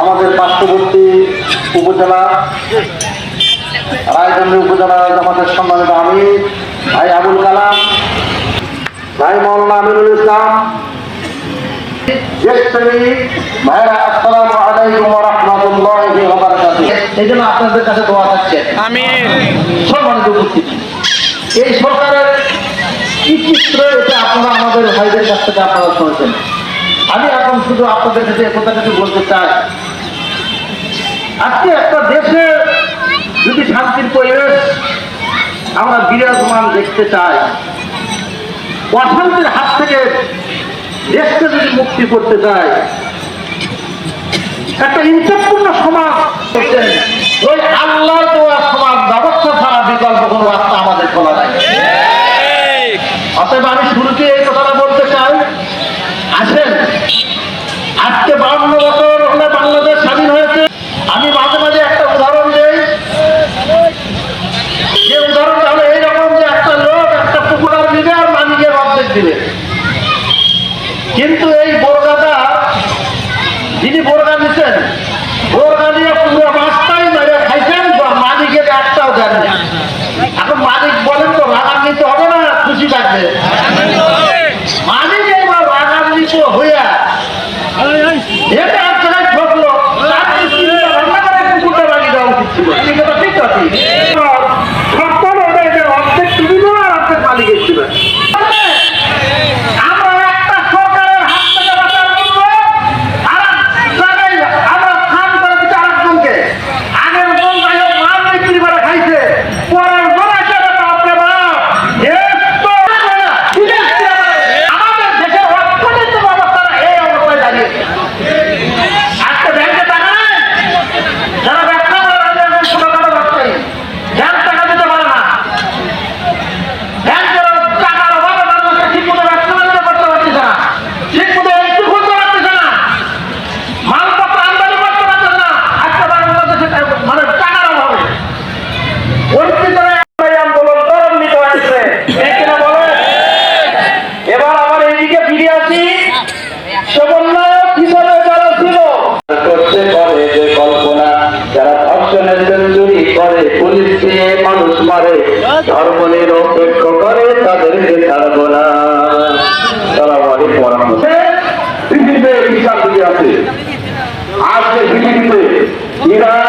আমাদের পার্শ্ববর্তী উপজেলা রায়গঞ্জ উপজেলার আমাদের সম্মানিত আমি ভাই আবুল কালাম ভাই মৌলানা আমিনুল ইসলাম জ্যেষ্ঠী ভাইরা আসসালামু আলাইকুম ওয়া রাহমাতুল্লাহি ওয়া বারাকাতুহু। এই জন্য আপনাদের কাছে দোয়া থাকছে। আমিন। সম্মানিত উপস্থিতি। এই সরকারের কি চিত্র এটা আপনারা আমাদের ভাইদের কাছ থেকে আপনারা শুনেছেন। শুধু আপনাদের কাছে একথা কিছু বলতে চাই। আজকে একটা দেশে যদি শান্তির পরিবেশ আমরা বিরাজমান দেখতে চাই অশান্তির হাত থেকে দেশকে যদি মুক্তি করতে চাই একটা ইনসাফপূর্ণ সমাজ ওই আল্লাহর দেওয়া সমাজ ব্যবস্থা ছাড়া বিকল্প কোনো রাস্তা আমাদের খোলা নাই। অতএব আমি যিনি বোরগা নিচ্ছেন বোরগা নিয়ে পুরো রাস্তায় মেরে খাইছেন বা মালিকের একটাও দেন না। ধর্ম নিরপেক্ষ করে তাদেরকে ছাড়ব না সালাম আলাইকুম রহমতুল্লাহ। পৃথিবীতে ইসলাম আছে। আজকে পৃথিবীতে ইরান